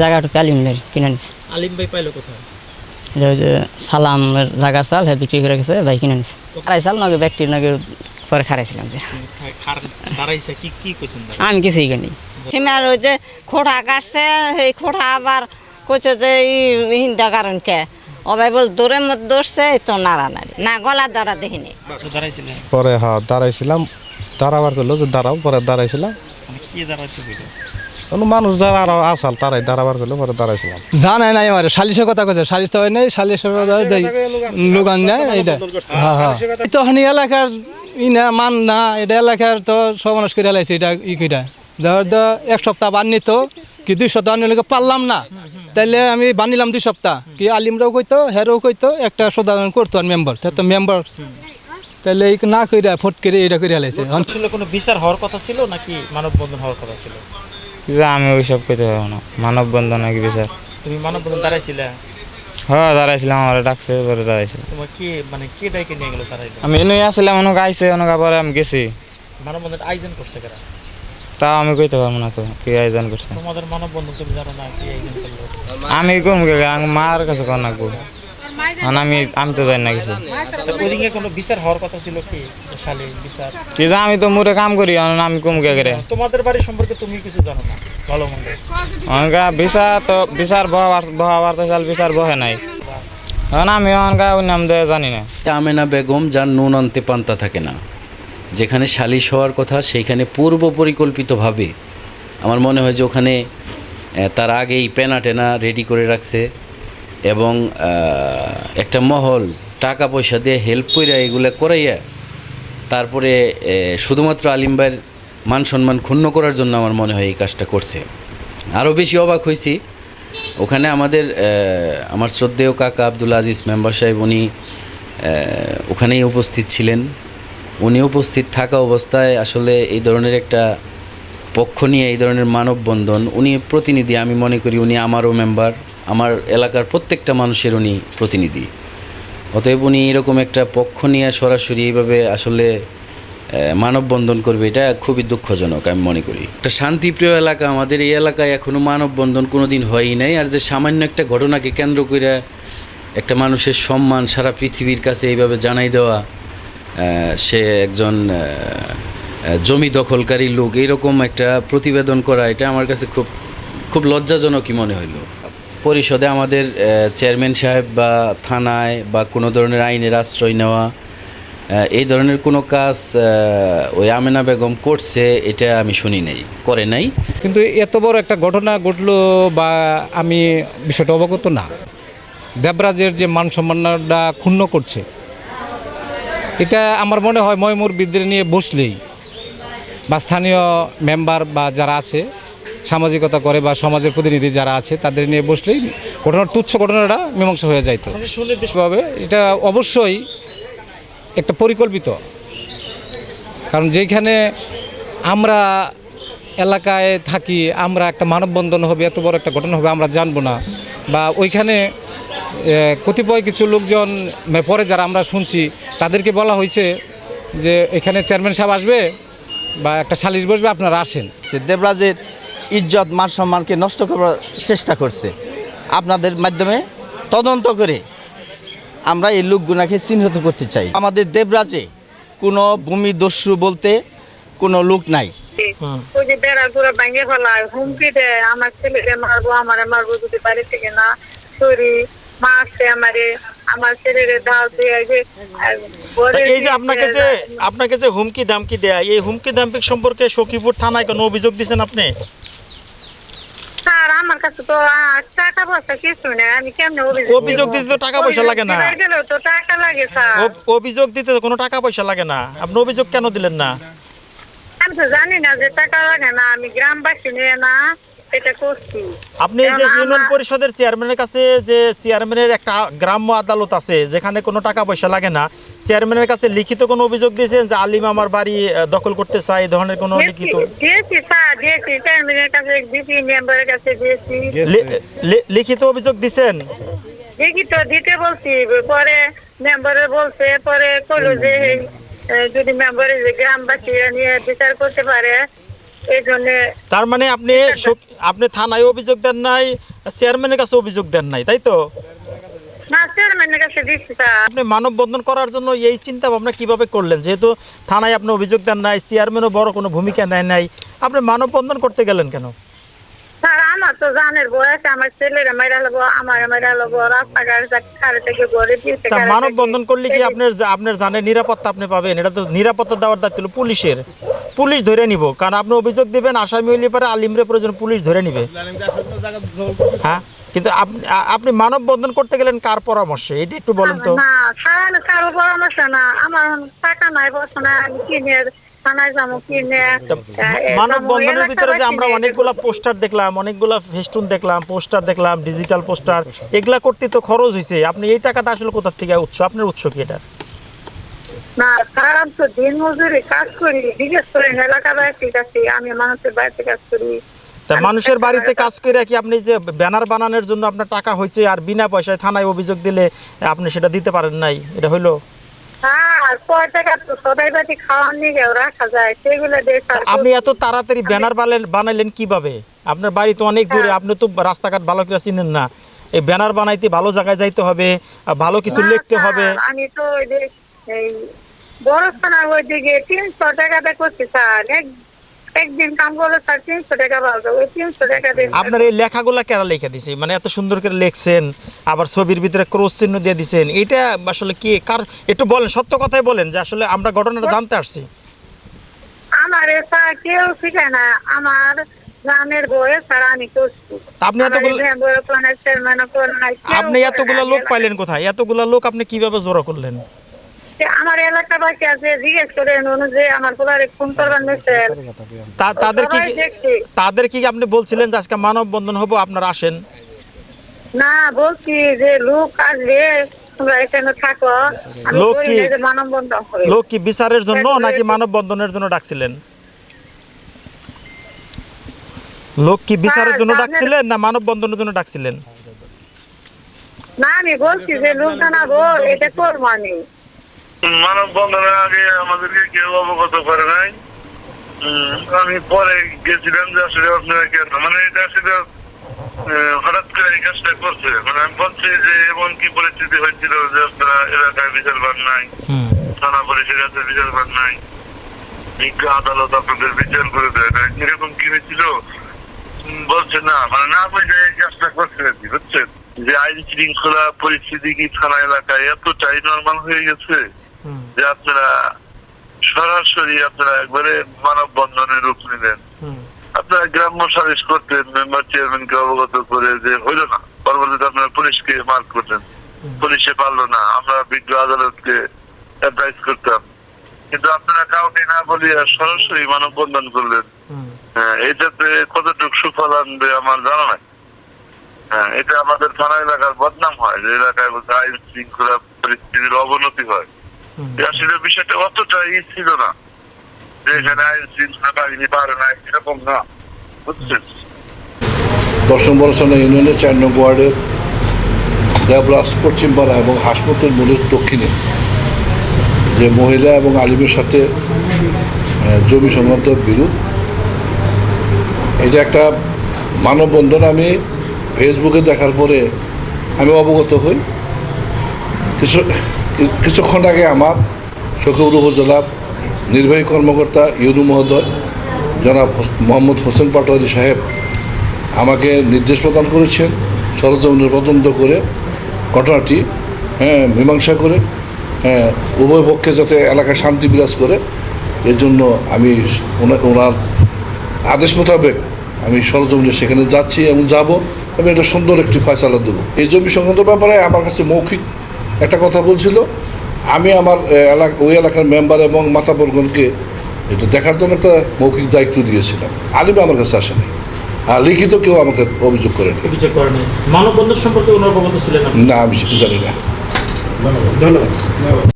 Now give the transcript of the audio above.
জায়গাটা আলিমের কিনে নিছে। আলিম ভাই পাইলো কোথায়? এটা ওই যে সালামের জায়গা চাল হ্যাঁ বিক্রি করে গেছে ভাই কিনে নিছে। খারাই চাল নাকি ব্যক্তির নাকি পরে খারাইছিলাম যে। ভাই আমি কিছুই কিনি সীমার ওই যে খোঁড়া কাটছে সেই খোঁড়া আবার কইছে যে এই হিন্দা কারণ কে? অবাই বল দূরের মধ্যে দৌড়ছে তো নাড়া নাড়ি। না গলা ধরা দেখিনি। পরে হ্যাঁ দাঁড়াইছিলাম। দাঁড়াবার করল যে দাঁড়াও পরে দাঁড়াইছিলাম। মানে কি দাঁড়াইছে কইলো? কোনো মানুষ যারা আরও আসাল তারাই দাঁড়াবার করল পরে দাঁড়াইছিলাম। জানাই নাই আমার সালিশের কথা কইছে সালিশ তো হয় নাই সালিশের লোকান যায় এটা হ্যাঁ হ্যাঁ। তখন এলাকার ই না মান না এটা এলাকার তো সমানাশ করে লাইছে এটা ই কইরা। ধর তো এক সপ্তাহ বান্নিত কি দুই সপ্তাহ আনলে পারলাম না? তাইলে আমি বানিলাম দুই সপ্তাহ। কি আলিমরাও কইতো হেরাও কইতো একটা সদাগরণ করতো আর মেম্বার তো মেম্বার। তাইলে এই না কইরা ফট করে এটা করে লাইছে। কোনো বিচার হওয়ার কথা ছিল নাকি মানববন্ধন হওয়ার কথা ছিল? যে আমি ওইসব করতে পারব না। মানববন্ধন নাকি বিচার? তুমি মানববন্ধন দাঁড়াইছিলে? হ্যাঁ দাঁড়াইছিলাম আমার ডাকছে পরে দাঁড়াইছিলাম তোমার কি মানে কে ডাইকে নিয়ে গেল তারাইলো আমি এনুই আসলাম অনেক আইসে অনেক পরে আমি গেছি। মানববন্ধন আয়োজন করছে কারা? তাও আমি কইতে পারব না তো কি আয়োজন করছে? তোমাদের মানববন্ধন তুমি জানো না কি আয়োজন করল? আমি কোন মার কাছে নাকবো মানে আমি আমি তো জানি না কিছু। তা ওইদিকে কোনো বিচার হওয়ার কথা ছিল কি? শালী বিচার? কি যে আমি তো মুরে কাম করি আমি কম কে করে? তোমাদের বাড়ি সম্পর্কে তুমি কিছু জানো না? ভালো মন্দ। অনকা বিচার তো বিচার বহাবার বহাবার তো চাল বিচার বহে নাই। আমি অনকা ওই নাম দিয়ে জানি না। আমেনা বেগম যার নুন আনতে পান্তা থাকে না। যেখানে সালিশ হওয়ার কথা সেইখানে পূর্ব পরিকল্পিতভাবে। আমার মনে হয় যে ওখানে তার আগেই পেনা টেনা রেডি করে রাখছে। এবং একটা মহল টাকা পয়সা দিয়ে হেল্প করে এগুলো করাইয়া তারপরে শুধুমাত্র আলিমবাইয়ের মান সম্মান ক্ষুণ্ণ করার জন্য আমার মনে হয় এই কাজটা করছে। আরও বেশি অবাক হয়েছি ওখানে আমাদের আমার শ্রদ্ধেয় কাকা আব্দুল আজিজ মেম্বার সাহেব উনি ওখানেই উপস্থিত ছিলেন। উনি উপস্থিত থাকা অবস্থায় আসলে এই ধরনের একটা পক্ষ নিয়ে, এই ধরনের মানববন্ধন উনি প্রতিনিধি, আমি মনে করি উনি আমারও মেম্বার। এলাকার প্রত্যেকটা মানুষের উনি প্রতিনিধি। অতএব উনি এরকম একটা পক্ষ নিয়ে সরাসরি এইভাবে আসলে মানববন্ধন করবে, এটা খুবই দুঃখজনক আমি মনে করি। একটা শান্তিপ্রিয় এলাকা আমাদের এই এলাকায় এখনও মানববন্ধন কোনো দিন হয়ই নাই, আর যে সামান্য একটা ঘটনাকে কেন্দ্র করে একটা মানুষের সম্মান সারা পৃথিবীর কাছে এইভাবে জানাই দেওয়া সে একজন জমি দখলকারী লোক, এইরকম একটা প্রতিবেদন করা, এটা আমার কাছে খুব খুব লজ্জাজনকই মনে হইল। পরিষদে আমাদের চেয়ারম্যান সাহেব বা থানায় বা কোনো ধরনের আইনের আশ্রয় নেওয়া এই ধরনের কোনো কাজ ওই আমেনা বেগম করছে, এটা আমি শুনি নাই, করে নাই। কিন্তু এত বড় একটা ঘটনা ঘটলো বা আমি বিষয়টা অবগত না। দেবরাজের যে মান সম্মানটা ক্ষুণ্ণ করছে, এটা আমার মনে হয় ময়মুর বিদ্রে নিয়ে বসলেই বা স্থানীয় মেম্বার বা যারা আছে সামাজিকতা করে বা সমাজের প্রতিনিধি যারা আছে তাদের নিয়ে বসলেই ঘটনার তুচ্ছ ঘটনাটা মীমাংসা হয়ে যাইতো। সুনির্দিষ্টভাবে এটা অবশ্যই একটা পরিকল্পিত। কারণ যেখানে আমরা এলাকায় থাকি আমরা একটা মানববন্ধন হবে এত বড় একটা ঘটনা হবে আমরা জানব না। বা ওইখানে কতিপয় কিছু লোকজন মানে পরে যারা আমরা শুনছি তাদেরকে বলা হয়েছে যে এখানে চেয়ারম্যান সাহেব আসবে বা একটা সালিশ বসবে আপনারা আসেন। সে দেবরাজের ইজ্জত মান সম্মানকে নষ্ট করার চেষ্টা করছে। আপনাদের মাধ্যমে তদন্ত করে আমরা এই লোকগুনাকে চিহ্নিত করতে চাই। আমাদের দেবরাজে কোনো ভূমিদস্যু বলতে কোনো লোক নাই। ওই যে বেড়ার পুরো ভাঙে ফেলায় হুমকি দেয় আমার ছেলেকে মারবো আমারে মারবো যদি বাড়ি থেকে না সরি মারছে আমারে আমার ছেলেরে দাও দিয়ে যে এই যে আপনাকে যে আপনাকে যে হুমকি দামকি দেয় এই হুমকি দামকি সম্পর্কে সখীপুর থানায় কোনো অভিযোগ দিয়েছেন আপনি? স্যার আমার কাছে তো আর টাকা পয়সা কিছু নেই আমি কেমনে অভিযোগ দিতে তো টাকা পয়সা লাগে না। তো টাকা লাগে স্যার। অভিযোগ দিতে তো কোনো টাকা পয়সা লাগে না। আপনি অভিযোগ কেন দিলেন না? আমি তো জানি না যে টাকা লাগে না আমি গ্রামবাসী নিয়ে না। করছি। আপনি এই যে ইউনিয়ন পরিষদের চেয়ারম্যানের কাছে যে চেয়ারম্যানের একটা গ্রাম্য আদালত আছে যেখানে কোনো টাকা পয়সা লাগে না চেয়ারম্যানের কাছে লিখিত কোনো অভিযোগ দিয়েছেন যে আলিম আমার বাড়ি দখল করতে চাই এই ধরনের কোনো লিখিত দিয়েছি স্যার দিয়েছি। চেয়ারম্যানের কাছে দিয়েছি মেম্বারের কাছে দিয়েছি। লি- লি- লিখিত অভিযোগ দিছেন? দেখি তো দিতে বলছি পরে মেম্বারে বলছে পরে কইলো যে যদি মেম্বারে যে গ্রামবাসীরা নিয়ে বিচার করতে পারে তার মানে আপনি আপনি থানায় অভিযোগ দেন নাই চেয়ারম্যানের কাছে অভিযোগ দেন নাই তাই তো? আপনি মানববন্ধন করার জন্য এই চিন্তা ভাবনা কীভাবে করলেন? যেহেতু থানায় আপনি অভিযোগ দেন নাই চেয়ারম্যানও বড় কোনো ভূমিকা নেয় নাই আপনি মানববন্ধন করতে গেলেন কেন? স্যার আমার তো জানের বয়স আমার ছেলেরা মেরা লবো আমার মেরা লবো রাস্তাঘাট খারে থেকে গড়ে দিয়েছে মানববন্ধন করলে কি আপনার আপনার জানের নিরাপত্তা আপনি পাবেন? এটা তো নিরাপত্তা দেওয়ার দায়িত্ব পুলিশের। পুলিশ ধরে নিব। কারণ আপনি অভিযোগ দিবেন আসামি হইলে পরে আলিমরে প্রয়োজন পুলিশ ধরে নিবে। হ্যাঁ? কিন্তু আপনি আপনি মানববন্ধন করতে গেলেন কার পরামর্শে? এটা একটু বলেন তো। না স্যার কারও পরামর্শ না। আমার টাকা নাই বসে না আমি কিনে থানায় যাব কিনে তা এ, মানববন্ধনের ভিতরে যে আমরা অনেকগুলা পোস্টার দেখলাম অনেকগুলা ফেস্টুন দেখলাম পোস্টার দেখলাম ডিজিটাল পোস্টার এগুলা করতে তো খরচ হয়েছে আপনি এই টাকাটা আসলে কোথা থেকে উৎস? আপনার উৎস কি এটা না স্যার আমি তো দিন মজুরি কাজ করি এলাকাবাসীর কাছে আমি মানুষের বাড়িতে কাজ করি। তা মানুষের বাড়িতে কাজ করে কি আপনি যে ব্যানার বানানোর জন্য আপনার টাকা হয়েছে আর বিনা পয়সায় থানায় অভিযোগ দিলে আপনি সেটা দিতে পারেন নাই? এটা হইল? হ্যাঁ আপনি এত তাড়াতাড়ি ব্যানার বানাইলেন কীভাবে? আপনার বাড়ি তো অনেক দূরে আপনি তো রাস্তাঘাট ভালো করে চিনেন না। এই ব্যানার বানাইতে ভালো জায়গায় যাইতে হবে ভালো কিছু লিখতে হবে। আমি তো এই বড় তিনশো টাকাটা করছি স্যার। এক একদিন কাম করলে স্যার তিনশো টাকা পাবো ওই তিনশো টাকা দিয়ে। আপনার এই লেখাগুলা কেরা লিখে দিছে? মানে এত সুন্দর করে লিখছেন আবার ছবির ভিতরে ক্রস চিহ্ন দিয়ে দিছেন এটা আসলে কি কার একটু বলেন সত্য কথাই বলেন যে আসলে আমরা ঘটনাটা জানতে আসছি। আমার স্যার কেউ শিখায় না আমার গ্রামের বয়ে স্যার আমি আপনি এতগুলো- আপনি এতগুলা লোক পাইলেন কোথায়? এতগুলা লোক আপনি কীভাবে জড়ো করলেন? আমার এলাকাবাসী আছে জিজ্ঞেস করেন আমার পোলারে ফোন করবেন তাদের কি তাদের কি আপনি বলছিলেন যে আজকে মানববন্ধন হব আপনারা আসেন? না বলছি যে লোক আসবে লোক কি- লোক কি বিচারের জন্য নাকি মানববন্ধনের জন্য ডাকছিলেন? লোক কি বিচারের জন্য ডাকছিলেন না মানববন্ধনের জন্য ডাকছিলেন? না আমি বলছি যে লোক জানাব এটা করব আমি। মানববন্ধনের আগে আমাদেরকে কেউ অবগত করে নাই। আমি পরে গেছিলাম যে আসলে আপনারা কেন মানে এটা আসলে হঠাৎ করে এই কাজটা করছে। মানে আমি বলছি যে এমন কি পরিস্থিতি হয়েছিল যে আপনারা এলাকায় বিচার পান নাই থানা পুলিশের কাছে বিচার পান নাই বিজ্ঞ আদালত আপনাদের বিচার করে দেয় এরকম কি হয়েছিল? বলছে না মানে না বুঝে এই কাজটা করছে আর কি বুঝছেন? যে আইন শৃঙ্খলা পরিস্থিতি কি থানা এলাকায় এতটাই নর্মাল হয়ে গেছে? যে আপনারা সরাসরি আপনারা একবারে মানববন্ধনের রূপ নিলেন। আপনারা গ্রাম্য সালিশ করতেন মেম্বার চেয়ারম্যানকে অবগত করে যে হইল না। পরবর্তীতে আপনারা পুলিশকে মার্ক করতেন পুলিশে পারল না। আমরা বিজ্ঞ আদালতকে অ্যাডভাইস করতাম। কিন্তু আপনারা কাউকে না বলিয়া সরাসরি মানববন্ধন করলেন। হ্যাঁ এটাতে কতটুকু সুফল আনবে আমার জানা নাই। হ্যাঁ এটা আমাদের থানা এলাকার বদনাম হয়। যে এলাকায় আইন শৃঙ্খলা পরিস্থিতির অবনতি হয়। আসলে বিষয়টা অতটা ই ছিল না। যে এখানে আইন শৃঙ্খলা বাহিনী পারে না এরকম না। বুঝছেন? দর্শন বরসানা ইউনিয়নের চার নং ওয়ার্ডের দেবরাজ পশ্চিমপাড়া এবং হাসপাতাল মূলের দক্ষিণে যে মহিলা এবং আলিমের সাথে জমি সংক্রান্ত বিরোধ। এটা একটা মানববন্ধন আমি ফেসবুকে দেখার পরে আমি অবগত হই। কিছু কিছুক্ষণ আগে আমার সখীপুর উপজেলার নির্বাহী কর্মকর্তা ইউনু মহোদয়, জনাব মোহাম্মদ হোসেন পাটোয়ারি সাহেব আমাকে নির্দেশ প্রদান করেছেন সরজমিনের তদন্ত করে ঘটনাটি হ্যাঁ মীমাংসা করে হ্যাঁ উভয় পক্ষে যাতে এলাকায় শান্তি বিরাজ করে এর জন্য আমি ওনা- ওনার আদেশ মোতাবেক আমি সরজমিনে সেখানে যাচ্ছি এবং যাব আমি এটা সুন্দর একটি ফয়সালা দেবো। এই জমি সংক্রান্ত ব্যাপারে আমার কাছে মৌখিক একটা কথা বলছিল আমি আমার এলাকা ওই এলাকার মেম্বার এবং মাতাবর্গনকে এটা দেখার জন্য একটা মৌখিক দায়িত্ব দিয়েছিলাম। আলিম আমার কাছে আসেনি। আর লিখিত কেউ আমাকে অভিযোগ করেনি। অভিযোগ করেন। মানববন্ধন সম্পর্কে না আমি জানি না। ধন্যবাদ।